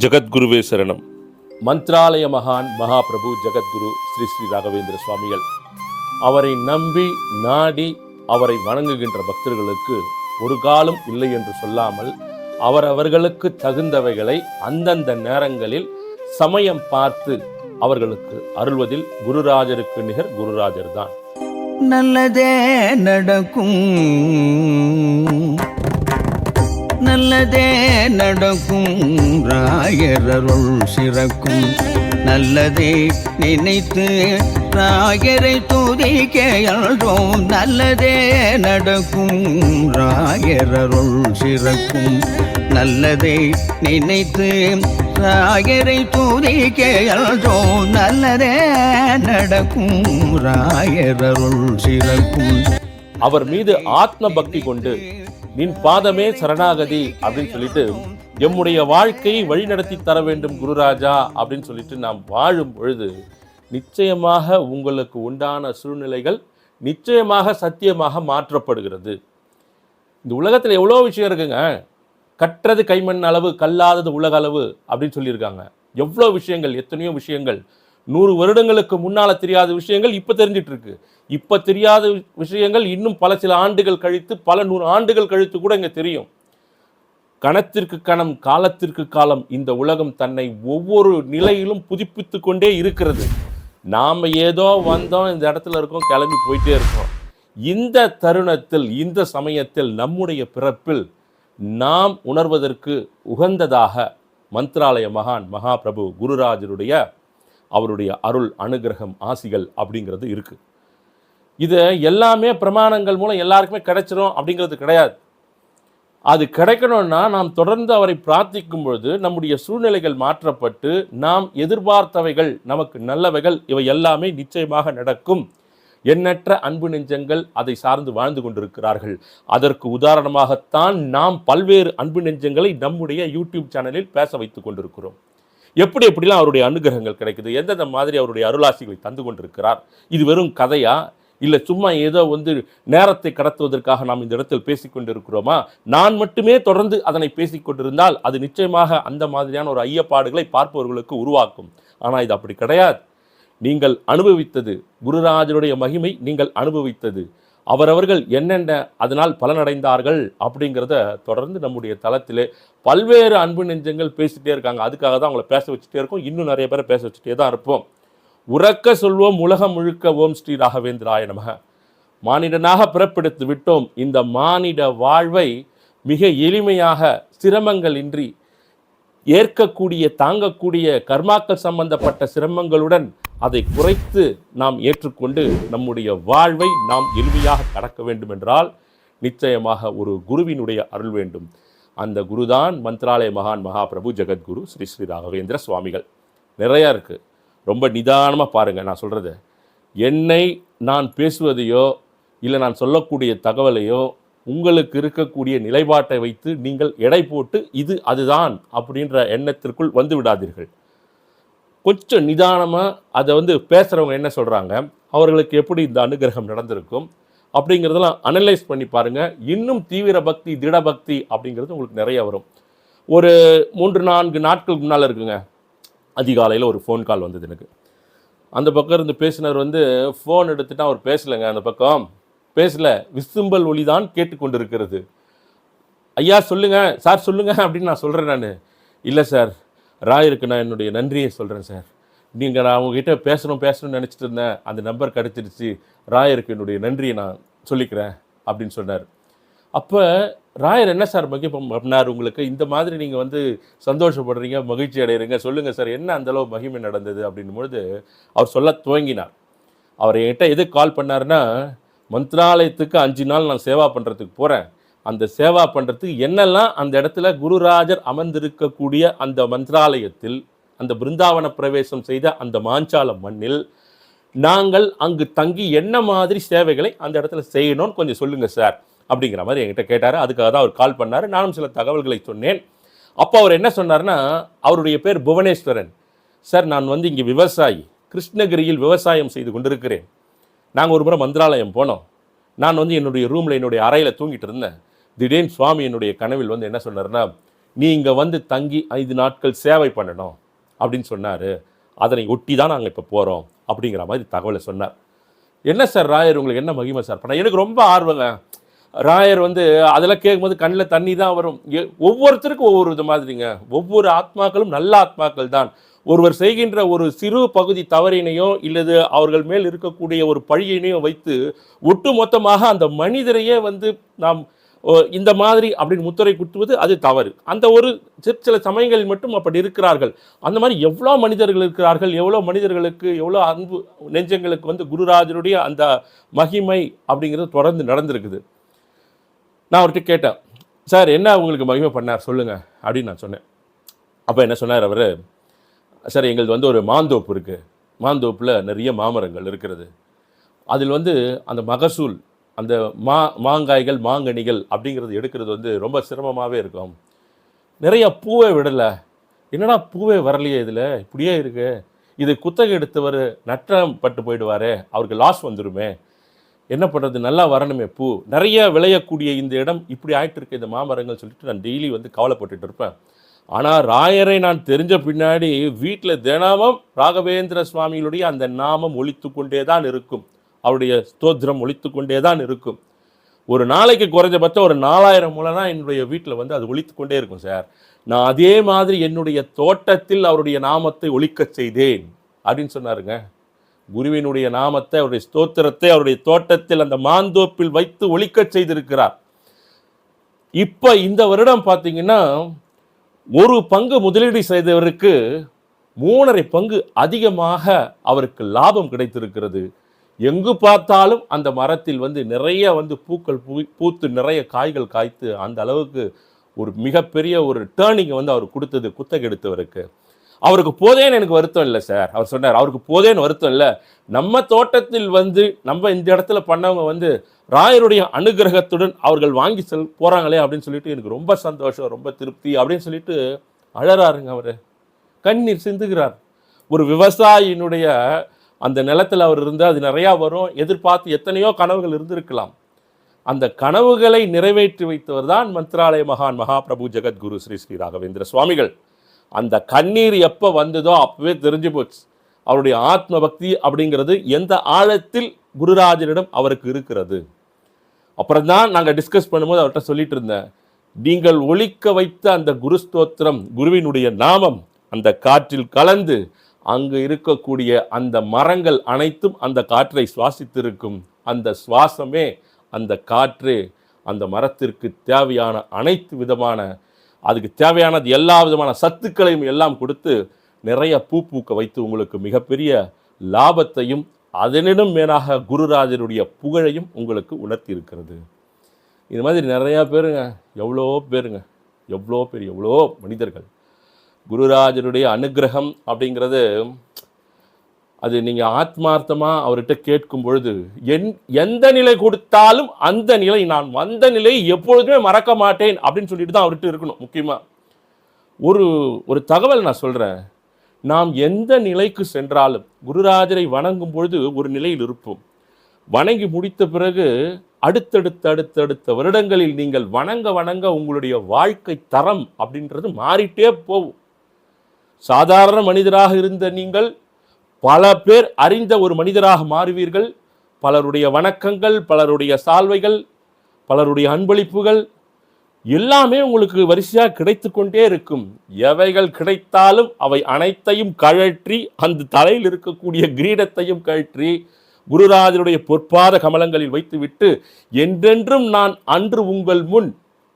ஜெகத்குருவே சரணம். மந்த்ராலய மகான் மகாபிரபு ஜெகத்குரு ஸ்ரீ ஸ்ரீ ராகவேந்திர சுவாமிகள். அவரை நம்பி நாடி அவரை வணங்குகின்ற பக்தர்களுக்கு ஒரு காலம் இல்லை என்று சொல்லாமல் அவரவர்களுக்கு தகுந்தவைகளை அந்தந்த நேரங்களில் சமயம் பார்த்து அவர்களுக்கு அருள்வதில் குருராஜருக்கு நிகர் குருராஜர் தான் நல்லதே நடக்கும். நல்லதே நடக்கும் ராயரருள் சிறக்கும். நல்லதே நினைத்து ராயரை துதிக்கையாழ்வோம் நல்லதே நடக்கும் ராயரருள் சிறக்கும். நல்லதே நினைத்து ராயரை துதிக்கையாழ்வோம் நல்லதே நடக்கும் ராயரருள் சிறக்கும். அவர் மீது ஆத்ம பக்தி கொண்டு நின் பாதமே சரணாகதி அப்படின்னு சொல்லிட்டு எம்முடைய வாழ்க்கையை வழிநடத்தி தர வேண்டும் குருராஜா அப்படின்னு சொல்லிட்டு நாம் வாழும் பொழுது நிச்சயமாக உங்களுக்கு உண்டான சூழ்நிலைகள் நிச்சயமாக சத்தியமாக மாற்றப்படுகிறது. இந்த உலகத்தில் எவ்வளோ விஷயம் இருக்குங்க? கற்றது கைமண் அளவு கல்லாதது உலக அளவு அப்படின்னு சொல்லியிருக்காங்க. எவ்வளோ விஷயங்கள் எத்தனையோ விஷயங்கள். நூறு வருடங்களுக்கு முன்னால் தெரியாத விஷயங்கள் இப்போ தெரிஞ்சிட்டு இருக்கு இப்போ தெரியாத விஷயங்கள் இன்னும் பல சில ஆண்டுகள் கழித்து பல நூறு ஆண்டுகள் கழித்து கூட இங்கே தெரியும். கணத்திற்கு கணம் காலத்திற்கு காலம் இந்த உலகம் தன்னை ஒவ்வொரு நிலையிலும் புதுப்பித்து கொண்டே இருக்கிறது. நாம் ஏதோ வந்தோம் இந்த இடத்துல இருக்கோம் கிளம்பி போயிட்டே இருக்கோம். இந்த தருணத்தில் இந்த சமயத்தில் நம்முடைய பிறப்பில் நாம் உணர்வதற்கு உகந்ததாக மந்த்ராலய மகான் மகாபிரபு குருராஜருடைய அவருடைய அருள் அனுகிரகம் ஆசிகள் அப்படிங்கிறது இருக்குது இது எல்லாமே பிரமாணங்கள் மூலம் எல்லாருக்குமே கிடைச்சிரும் அப்படிங்கிறது கிடையாது. அது கிடைக்கணும்னா நாம் தொடர்ந்து அவரை பிரார்த்திக்கும் பொழுது நம்முடைய சூழ்நிலைகள் மாற்றப்பட்டு நாம் எதிர்பார்த்தவைகள் நமக்கு நல்லவைகள் இவை எல்லாமே நிச்சயமாக நடக்கும். எண்ணற்ற அன்பு நெஞ்சங்கள் அதை சார்ந்து வாழ்ந்து கொண்டிருக்கிறார்கள். அதற்கு உதாரணமாகத்தான் நாம் பல்வேறு அன்பு நெஞ்சங்களை நம்முடைய யூடியூப் சேனலில் பேச வைத்துக் கொண்டிருக்கிறோம். எப்படி எப்படிலாம் அவருடைய அனுகிரகங்கள் கிடைக்குது எந்தெந்த மாதிரி அவருடைய அருளாசிகளை தந்து கொண்டிருக்கிறார் இது வெறும் கதையா? இல்லை சும்மா ஏதோ வந்து நேரத்தை கடத்துவதற்காக நாம் இந்த இடத்தில் பேசிக்கொண்டிருக்கிறோமா நான் மட்டுமே தொடர்ந்து அதனை பேசிக்கொண்டிருந்தால் அது நிச்சயமாக அந்த மாதிரியான ஒரு ஐயப்பாடுகளை பார்ப்பவர்களுக்கு உருவாக்கும். ஆனால் இது அப்படி கிடையாது. நீங்கள் அனுபவித்தது குருராஜனுடைய மகிமை நீங்கள் அனுபவித்தது அவரவர்கள் என்னென்ன அதனால் பலனடைந்தார்கள் அப்படிங்கிறத தொடர்ந்து நம்முடைய தளத்திலே பல்வேறு அன்பு நெஞ்சங்கள் பேசிகிட்டே இருக்காங்க. அதுக்காக தான் அவங்கள பேச வச்சுட்டே இருக்கோம். இன்னும் நிறைய பேரை பேச வச்சுட்டே தான் இருப்போம். உறக்க சொல்வோம் உலகம் முழுக்க ஓம் ஸ்ரீ ராகவேந்திராய நமக. மானிடனாக பிறப்பெடுத்து விட்டோம். இந்த மானிட வாழ்வை மிக எளிமையாக சிரமங்கள் இன்றி ஏற்கக்கூடிய தாங்கக்கூடிய கர்மாக்கள் சம்பந்தப்பட்ட சிரமங்களுடன் அதை குறைத்து நாம் ஏற்றுக்கொண்டு நம்முடைய வாழ்வை நாம் எளிமையாக கடக்க வேண்டும் என்றால் நிச்சயமாக ஒரு குருவினுடைய அருள் வேண்டும். அந்த குருதான் மந்த்ராலய மகான் மகாபிரபு ஜெகத்குரு ஸ்ரீ ஸ்ரீ ராகவேந்திர சுவாமிகள். நிறையா இருக்குது ரொம்ப நிதானமாக பாருங்கள் நான் சொல்கிறது என்னை நான் பேசுவதையோ இல்லை நான் சொல்லக்கூடிய தகவலையோ உங்களுக்கு இருக்கக்கூடிய நிலைப்பாட்டை வைத்து நீங்கள் எடை போட்டு இது அதுதான் அப்படின்ற எண்ணத்திற்குள் வந்து விடாதீர்கள். கொஞ்சம் நிதானமாக அதை வந்து பேசுகிறவங்க என்ன சொல்கிறாங்க அவர்களுக்கு எப்படி இந்த அனுகிரகம் நடந்திருக்கும்? அப்படிங்கிறதெல்லாம் அனலைஸ் பண்ணி பாருங்கள் இன்னும் தீவிர பக்தி திட பக்தி அப்படிங்கிறது உங்களுக்கு நிறைய வரும். ஒரு மூன்று நான்கு நாட்களுக்கு முன்னால் இருக்குங்க. அதிகாலையில் ஒரு ஃபோன் கால் வந்தது எனக்கு. அந்த பக்கம் இருந்து பேசினவர் வந்து ஃபோன் எடுத்துட்டு அவர் பேசலைங்க அந்த பக்கம். பேசல. விசும்பல் ஒளி தான் கேட்டுக்கொண்டிருக்கிறது. ஐயா சொல்லுங்கள் சார் சொல்லுங்கள் அப்படின்னு நான் சொல்கிறேன் நான். இல்லை சார். ராயருக்கு நான் என்னுடைய நன்றியை சொல்கிறேன் சார். நீங்கள் நான் உங்ககிட்ட பேசணும் பேசணும்னு நினச்சிட்டு இருந்தேன். அந்த நம்பர் கிடச்சிருச்சு. ராயருக்கு என்னுடைய நன்றியை நான் சொல்லிக்கிறேன் அப்படின்னு சொன்னார். அப்போ ராயர் என்ன சார் மகிப்பம் பண்ணார் உங்களுக்கு? இந்த மாதிரி நீங்கள் வந்து சந்தோஷப்படுறீங்க மகிழ்ச்சி அடைகிறீங்க சொல்லுங்கள் சார் என்ன அந்தளவு மகிமை நடந்தது அப்படின்னும்பொழுது அவர் சொல்ல துவங்கினார். அவர் என்கிட்ட எதுக்கு கால் பண்ணார்னா மந்த்ராலயத்துக்கு அஞ்சு நாள் நான் சேவா பண்ணுறதுக்கு போகிறேன் அந்த சேவா பண்ணுறதுக்கு என்னெல்லாம் அந்த இடத்துல குருராஜர் அமர்ந்திருக்கக்கூடிய அந்த மந்திராலயத்தில் அந்த பிருந்தாவன பிரவேசம் செய்த அந்த மாஞ்சால மண்ணில் நாங்கள் அங்கு தங்கி என்ன மாதிரி சேவைகளை அந்த இடத்துல செய்யணும்னு கொஞ்சம் சொல்லுங்கள் சார் அப்படிங்கிற மாதிரி என்கிட்ட கேட்டார். அதுக்காக தான் அவர் கால் பண்ணார். நானும் சில தகவல்களை சொன்னேன். அப்போ அவர் என்ன சொன்னார்னா அவருடைய பேர் புவனேஸ்வரன். சார் நான் வந்து இங்கே விவசாயி. கிருஷ்ணகிரியில் விவசாயம் செய்து கொண்டிருக்கிறேன். நாங்கள் ஒரு முறை மந்திராலயம் போனோம். நான் வந்து என்னுடைய ரூமில் என்னுடைய அறையில் தூங்கிட்டு இருந்தேன். திடீர்னு சுவாமி என்னுடைய கனவில் வந்து என்ன சொன்னார்னா நீ இங்கே வந்து தங்கி ஐந்து நாட்கள் சேவை பண்ணணும் அப்படின்னு சொன்னார். அதனை ஒட்டி தான் நாங்கள் இப்போ போகிறோம் அப்படிங்கிற மாதிரி தகவலை சொன்னார். என்ன சார் ராயர் உங்களுக்கு என்ன மகிமை சார்? பண்ண எனக்கு ரொம்ப ஆர்வங்க. ராயர் வந்து அதெல்லாம் கேட்கும்போது கண்ணில் தண்ணி தான் வரும். ஒவ்வொருத்தருக்கும் ஒவ்வொரு இது மாதிரிங்க. ஒவ்வொரு ஆத்மாக்களும் நல்ல ஆத்மாக்கள் தான். ஒருவர் செய்கின்ற ஒரு சிறு பகுதி தவறினையோ இல்லது அவர்கள் மேல் இருக்கக்கூடிய ஒரு பழியினையோ வைத்து ஒட்டு மொத்தமாக அந்த மனிதரையே வந்து நாம் இந்த மாதிரி அப்படின்னு முத்திரை குத்துவது அது தவறு. அந்த ஒரு சில சில சமயங்களில் மட்டும் அப்படி இருக்கிறார்கள். அந்த மாதிரி எவ்வளோ மனிதர்கள் இருக்கிறார்கள் எவ்வளோ மனிதர்களுக்கு எவ்வளோ அன்பு நெஞ்சங்களுக்கு வந்து குருராஜருடைய அந்த மகிமை அப்படிங்கிறது தொடர்ந்து நடந்திருக்குது. நான் அவர்கிட்ட கேட்டேன் சார் என்ன உங்களுக்கு மகிமை பண்ணார்? சொல்லுங்கள் அப்படின்னு நான் சொன்னேன். அப்போ என்ன சொன்னார் அவர் சார் எங்களது வந்து ஒரு மாந்தோப்பு இருக்குது மாந்தோப்பில் நிறைய மாமரங்கள் இருக்கிறது. அதில் வந்து அந்த மகசூல் அந்த மா மாங்காய்கள் மாங்கனிகள் அப்படிங்கிறது எடுக்கிறது வந்து ரொம்ப சிரமமாகவே இருக்கும். நிறைய பூவே விடலை. என்னடா பூவே வரலையே இதில்? இப்படியே இருக்கு. இது குத்தகை எடுத்தவர் நட்டம் பட்டு போயிடுவாரே அவருக்கு லாஸ் வந்துருமே. என்ன பண்ணுறது நல்லா வரணுமே பூ. நிறைய விளையக்கூடிய இந்த இடம் இப்படி ஆகிட்டு இருக்க இந்த மாமரங்கள் சொல்லிட்டு நான் டெய்லி வந்து கவலைப்பட்டுட்டு இருப்பேன். ஆனால் ராயரை நான் தெரிஞ்ச பின்னாடி வீட்டில் தினமும் ராகவேந்திர சுவாமிகளுடைய அந்த நாமம் ஒழித்து கொண்டே தான் இருக்கும். அவருடைய ஸ்தோத்திரம் ஒழித்து கொண்டே தான் இருக்கும். ஒரு நாளைக்கு குறைஞ்சபட்சம் ஒரு நாலாயிரம் மூலனா என்னுடைய வீட்டில் வந்து அது ஒழித்து கொண்டே இருக்கும் சார். நான் அதே மாதிரி என்னுடைய தோட்டத்தில் அவருடைய நாமத்தை ஒழிக்கச் செய்தேன் அப்படின்னு சொன்னாருங்க. குருவினுடைய நாமத்தை அவருடைய ஸ்தோத்திரத்தை அவருடைய தோட்டத்தில் அந்த மாந்தோப்பில் வைத்து ஒழிக்கச் செய்திருக்கிறார். இப்போ இந்த வருடம் பார்த்தீங்கன்னா ஒரு பங்கு முதலீடு செய்தவருக்கு மூணரை பங்கு அதிகமாக அவருக்கு லாபம் கிடைத்திருக்கிறது. எங்கு பார்த்தாலும் அந்த மரத்தில் வந்து நிறைய வந்து பூக்கள் பூ பூத்து நிறைய காய்கள் காய்த்து அந்த அளவுக்கு ஒரு மிகப்பெரிய ஒரு டேர்னிங்கை வந்து அவர் கொடுத்தது குத்தகை எடுத்தவருக்கு. அவருக்கு போதேன்னு எனக்கு வருத்தம் இல்லை சார் அவர் சொன்னார் அவருக்கு போதேன்னு வருத்தம் இல்லை. நம்ம தோட்டத்தில் வந்து நம்ம இந்த இடத்துல பண்ணவங்க வந்து ராயருடைய அனுகிரகத்துடன் அவர்கள் வாங்கி செல் போகிறாங்களே அப்படின்னு சொல்லிட்டு எனக்கு ரொம்ப சந்தோஷம் ரொம்ப திருப்தி அப்படின்னு சொல்லிட்டு அழறாருங்க அவர். கண்ணீர் சிந்துகிறார். ஒரு விவசாயியினுடைய அந்த நிலத்தில் அவர் இருந்து அது நிறையா வரும். எதிர்பார்த்து எத்தனையோ கனவுகள் இருந்திருக்கலாம். அந்த கனவுகளை நிறைவேற்றி வைத்தவர் தான் மந்த்ராலய மகான் மகாபிரபு ஜெகத்குரு ஸ்ரீ ஸ்ரீ ராகவேந்திர சுவாமிகள். அந்த கண்ணீர் எப்போ வந்ததோ அப்பவே தெரிஞ்சு போச்சு. அவருடைய ஆத்ம பக்தி அப்படிங்கிறது எந்த ஆழத்தில் குருராஜனிடம் அவருக்கு இருக்கிறது. அப்புறம் தான் நாங்கள் டிஸ்கஸ் பண்ணும்போது அவர்கிட்ட சொல்லிட்டு இருந்தேன். நீங்கள் ஒழிக்க வைத்த அந்த குரு ஸ்தோத்திரம் குருவினுடைய நாமம் அந்த காற்றில் கலந்து அங்கு இருக்கக்கூடிய அந்த மரங்கள் அனைத்தும் அந்த காற்றை சுவாசித்திருக்கும். அந்த சுவாசமே அந்த காற்று அந்த மரத்திற்கு தேவையான அனைத்து விதமான அதுக்கு தேவையானது எல்லா விதமான சத்துக்களையும் எல்லாம் கொடுத்து நிறைய பூ பூக்க வைத்து உங்களுக்கு மிகப்பெரிய லாபத்தையும் அதனிடம் மேலாக குருராஜருடைய புகழையும் உங்களுக்கு உணர்த்தி இருக்கிறது இது மாதிரி நிறையா பேருங்க எவ்வளோ பேருங்க எவ்வளோ பேர் எவ்வளோ மனிதர்கள். குருராஜருடைய அனுக்கிரகம் அப்படிங்கிறது அது நீங்கள் ஆத்மார்த்தமாக அவர்கிட்ட கேட்கும் பொழுது என் எந்த நிலை கொடுத்தாலும் அந்த நிலை நான் வந்த நிலை எப்பொழுதுமே மறக்க மாட்டேன் அப்படின்னு சொல்லிட்டு தான் அவர்கிட்ட இருக்கணும் முக்கியமாக ஒரு ஒரு தகவல் நான் சொல்கிறேன் நாம் எந்த நிலைக்கு சென்றாலும் குருராஜரை வணங்கும் பொழுது ஒரு நிலையில் இருப்போம். வணங்கி முடித்த பிறகு அடுத்தடுத்த அடுத்தடுத்த வருடங்களில் நீங்கள் வணங்க வணங்க உங்களுடைய வாழ்க்கை தரம் அப்படின்றது மாறிட்டே போகும். சாதாரண மனிதராக இருந்த நீங்கள் பல பேர் அறிந்த ஒரு மனிதராக மாறுவீர்கள். பலருடைய வணக்கங்கள் பலருடைய சால்வைகள் பலருடைய அன்பளிப்புகள் எல்லாமே உங்களுக்கு வரிசையாக கிடைத்து கொண்டே இருக்கும். எவைகள் கிடைத்தாலும் அவை அனைத்தையும் கழற்றி அந்த தலையில் இருக்கக்கூடிய கிரீடத்தையும் கழற்றி குருராஜருடைய பொற்பாத கமலங்களில் வைத்துவிட்டு என்றென்றும் நான் அன்று உங்கள் முன்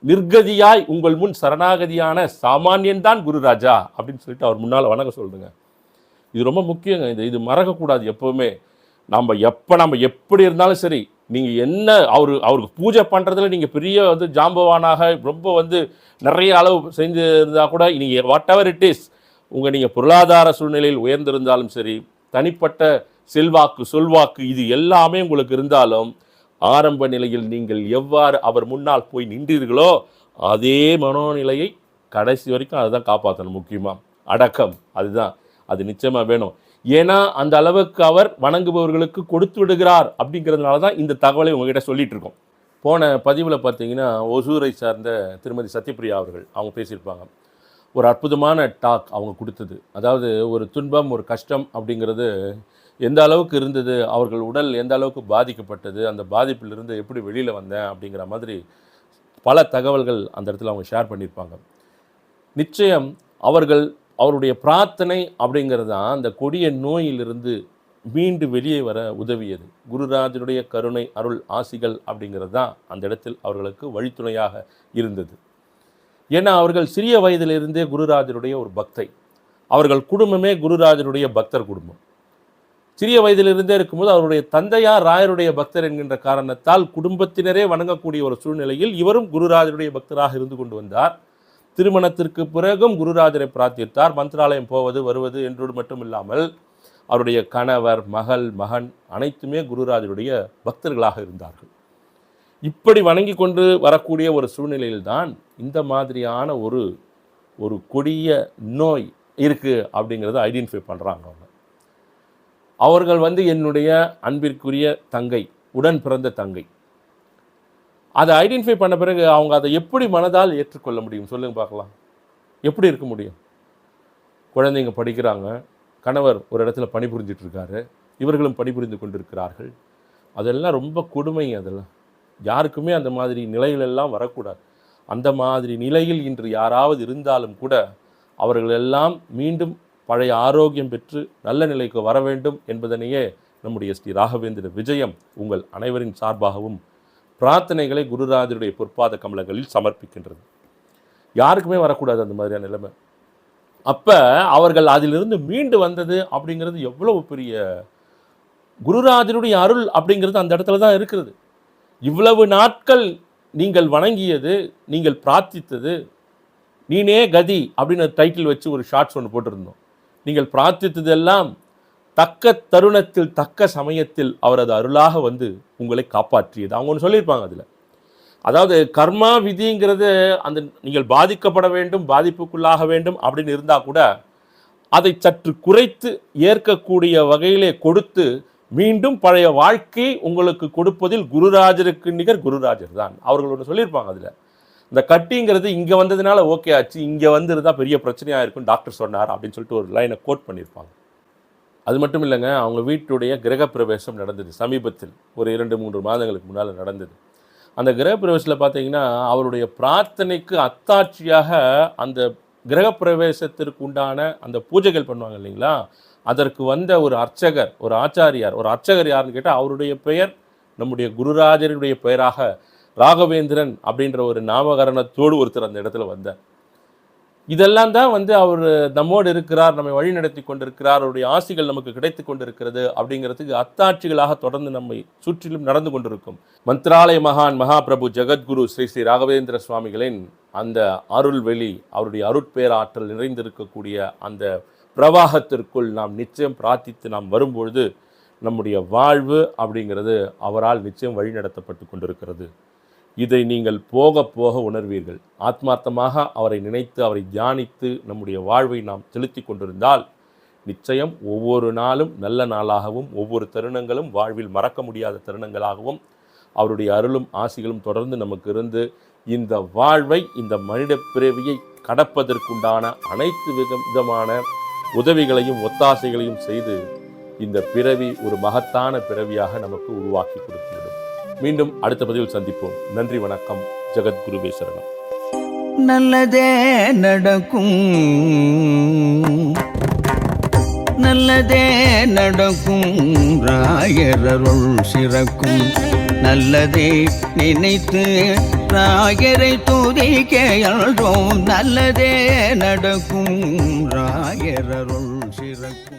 நிர்கதியாய் உங்கள் முன் சரணாகதியான சாமானியன்தான் குருராஜா அப்படின்னு சொல்லிட்டு அவர் முன்னால் வணக்கம் சொல்லுங்க இது ரொம்ப முக்கியங்க. இது இது மறக்கக்கூடாது எப்போவுமே. நம்ம எப்போ நம்ம எப்படி இருந்தாலும் சரி நீங்கள் என்ன அவர் அவருக்கு பூஜை பண்ணுறதுல நீங்கள் பெரிய வந்து ஜாம்பவானாக ரொம்ப வந்து நிறைய அளவு செஞ்சு இருந்தால் கூட நீங்கள் வாட் எவர் இட் இஸ் உங்கள் நீங்கள் பொருளாதார சூழ்நிலையில் உயர்ந்திருந்தாலும் சரி தனிப்பட்ட செல்வாக்கு சொல்வாக்கு இது எல்லாமே உங்களுக்கு இருந்தாலும் ஆரம்ப நிலையில் நீங்கள் எவ்வாறு அவர் முன்னால் போய் நின்றீர்களோ அதே மனோநிலையை கடைசி வரைக்கும் அதுதான் காப்பாற்றணும் முக்கியமாக அடக்கம் அதுதான். அது நிச்சயமாக வேணும். ஏன்னா அந்த அளவுக்கு அவர் வணங்குபவர்களுக்கு கொடுத்து விடுகிறார் அப்படிங்கிறதுனால தான் இந்த தகவலை உங்ககிட்ட சொல்லிகிட்டு இருக்கோம். போன பதிவில் பார்த்தீங்கன்னா ஒசூரை சார்ந்த திருமதி சத்யபிரியா அவர்கள் அவங்க பேசியிருப்பாங்க. ஒரு அற்புதமான டாக் அவங்க கொடுத்தது. அதாவது ஒரு துன்பம் ஒரு கஷ்டம் அப்படிங்கிறது எந்த அளவுக்கு இருந்தது அவர்கள் உடல் எந்த அளவுக்கு பாதிக்கப்பட்டது அந்த பாதிப்பிலிருந்து எப்படி வெளியில் வந்தேன் அப்படிங்கிற மாதிரி பல தகவல்கள் அந்த இடத்துல அவங்க ஷேர் பண்ணியிருப்பாங்க. நிச்சயம் அவர்கள் அவருடைய பிரார்த்தனை அப்படிங்கிறது தான் அந்த கொடிய நோயிலிருந்து மீண்டு வெளியே வர உதவியது. குருராஜனுடைய கருணை அருள் ஆசிகள் அப்படிங்கிறது தான் அந்த இடத்தில் அவர்களுக்கு வழித்துணையாக இருந்தது. ஏன்னா அவர்கள் சிறிய வயதிலிருந்தே குருராஜனுடைய ஒரு பக்தை. அவர்கள் குடும்பமே குருராஜனுடைய பக்தர் குடும்பம். சிறிய வயதிலிருந்தே இருக்கும்போது அவருடைய தந்தையார் ராயருடைய பக்தர் என்கின்ற காரணத்தால் குடும்பத்தினரே வணங்கக்கூடிய ஒரு சூழ்நிலையில் இவரும் குருராஜருடைய பக்தராக இருந்து கொண்டு வந்தார். திருமணத்திற்கு பிறகும் குருராஜரை பிரார்த்தித்தார். மந்திராலயம் போவது வருவது என்றோடு மட்டும் இல்லாமல் அவருடைய கணவர் மகள் மகன் அனைத்துமே குருராஜருடைய பக்தர்களாக இருந்தார்கள். இப்படி வணங்கி கொண்டு வரக்கூடிய ஒரு சூழ்நிலையில்தான் இந்த மாதிரியான ஒரு ஒரு கொடிய நோய் இருக்குது அப்படிங்கிறத ஐடென்டிஃபை பண்ணுறாங்க அவங்க. அவர்கள் வந்து என்னுடைய அன்பிற்குரிய தங்கை உடன் பிறந்த தங்கை. அதை ஐடென்டிஃபை பண்ண பிறகு அவங்க அதை எப்படி மனதால் ஏற்றுக்கொள்ள முடியும்? சொல்லுங்க பார்க்கலாம். எப்படி இருக்க முடியும்? குழந்தைங்க படிக்கிறாங்க. கணவர் ஒரு இடத்துல பணிபுரிஞ்சிட்ருக்காரு. இவர்களும் பணிபுரிந்து கொண்டிருக்கிறார்கள். அதெல்லாம் ரொம்ப கொடுமை அதெல்லாம். யாருக்குமே அந்த மாதிரி நிலைகளெல்லாம் வரக்கூடாது. அந்த மாதிரி நிலையில் இன்று யாராவது இருந்தாலும் கூட அவர்களெல்லாம் மீண்டும் பழைய ஆரோக்கியம் பெற்று நல்ல நிலைக்கு வர வேண்டும் என்பதனையே நம்முடைய ஸ்ரீ ராகவேந்திர விஜயம் உங்கள் அனைவரின் சார்பாகவும் பிரார்த்தனைகளை குருராஜருடைய பொற்பாத கமலங்களில் சமர்ப்பிக்கின்றது. யாருக்குமே வரக்கூடாது அந்த மாதிரியான நிலைமை. அப்போ அவர்கள் அதிலிருந்து மீண்டு வந்தது அப்படிங்கிறது எவ்வளவு பெரிய குருராஜருடைய அருள் அப்படிங்கிறது அந்த இடத்துல தான் இருக்கிறது. இவ்வளவு நாட்கள் நீங்கள் வணங்கியது நீங்கள் பிரார்த்தித்தது நீனே கதி அப்படின்னு டைட்டில் வச்சு ஒரு ஷார்ட்ஸ் ஒன்று போட்டிருந்தோம். நீங்கள் பிரார்த்தித்ததெல்லாம் தக்க தருணத்தில் தக்க சமயத்தில் அவரது அருளாக வந்து உங்களை காப்பாற்றியது. அவங்க ஒன்று சொல்லியிருப்பாங்க அதில். அதாவது கர்மா விதிங்கிறது அந்த நீங்கள் பாதிக்கப்பட வேண்டும் பாதிப்புக்குள்ளாக வேண்டும் அப்படின்னு இருந்தால் கூட அதை சற்று குறைத்து ஏற்கக்கூடிய வகையிலே கொடுத்து மீண்டும் பழைய வாழ்க்கை உங்களுக்கு கொடுப்பதில் குருராஜருக்கு நிகர் குருராஜர் தான். அவர்கள் ஒன்று சொல்லியிருப்பாங்க அதில். இந்த கட்டிங்கிறது இங்கே வந்ததுனால ஓகே ஆச்சு இங்கே வந்திருந்தா பெரிய பிரச்சனையாக இருக்கும் டாக்டர் சொன்னார் அப்படின்னு சொல்லிட்டு ஒரு லைனை கோட் பண்ணியிருப்பாங்க. அது மட்டும் இல்லைங்க அவங்க வீட்டுடைய கிரகப்பிரவேசம் நடந்தது சமீபத்தில் ஒரு இரண்டு மூன்று மாதங்களுக்கு முன்னால் நடந்தது. அந்த கிரகப்பிரவேசத்தில் பார்த்தீங்கன்னா அவருடைய பிரார்த்தனைக்கு அத்தாட்சியாக அந்த கிரகப்பிரவேசத்திற்கு உண்டான அந்த பூஜைகள் பண்ணுவாங்க இல்லைங்களா? அதற்கு வந்த ஒரு அர்ச்சகர் ஒரு ஆச்சாரியார் ஒரு அர்ச்சகர் யாருன்னு கேட்டால் அவருடைய பெயர் நம்முடைய குருராஜருடைய பெயராக ராகவேந்திரன் அப்படின்ற ஒரு நாமகரணத்தோடு ஒருத்தர் அந்த இடத்துல வந்தார். இதெல்லாம் தான் வந்து அவர் நம்மோடு இருக்கிறார் நம்மை வழி நடத்தி கொண்டிருக்கிறார் அவருடைய ஆசிகள் நமக்கு கிடைத்து கொண்டிருக்கிறது அப்படிங்கிறதுக்கு அத்தாட்சிகளாக தொடர்ந்து நம்மை சுற்றிலும் நடந்து கொண்டிருக்கும் மந்திராலய மகான் மகாபிரபு ஜெகத்குரு ஸ்ரீ ஸ்ரீ ராகவேந்திர சுவாமிகளின் அந்த அருள்வெளி அவருடைய அருட்பேராற்றல் நிறைந்திருக்கக்கூடிய அந்த பிரவாகத்திற்குள் நாம் நிச்சயம் பிரார்த்தித்து நாம் வரும்பொழுது நம்முடைய வாழ்வு அப்படிங்கிறது அவரால் நிச்சயம் வழிநடத்தப்பட்டு கொண்டிருக்கிறது. இதை நீங்கள் போக போக உணர்வீர்கள். ஆத்மார்த்தமாக அவரை நினைத்து அவரை தியானித்து நம்முடைய வாழ்வை நாம் செலுத்தி கொண்டிருந்தால் நிச்சயம் ஒவ்வொரு நாளும் நல்ல நாளாகவும் ஒவ்வொரு தருணங்களும் வாழ்வில் மறக்க முடியாத தருணங்களாகவும் அவருடைய அருளும் ஆசிகளும் தொடர்ந்து நமக்கு இருந்து இந்த வாழ்வை இந்த மனித பிறவியை கடப்பதற்குண்டான அனைத்து வித விதமான உதவிகளையும் ஒத்தாசைகளையும் செய்து இந்த பிறவி ஒரு மகத்தான பிறவியாக நமக்கு உருவாக்கி கொடுத்துவிடும் மீண்டும் அடுத்த பதிவில் சந்திப்போம். நன்றி வணக்கம். ஜெகத்குருவே சரணம். நல்லதே நடக்கும். நல்லதே நடக்கும். ராயரருள் சிறக்கும். நல்லதே நினைத்து ராயரை துதிக்க நல்லதே நடக்கும். ராயரருள் சிறக்கும்.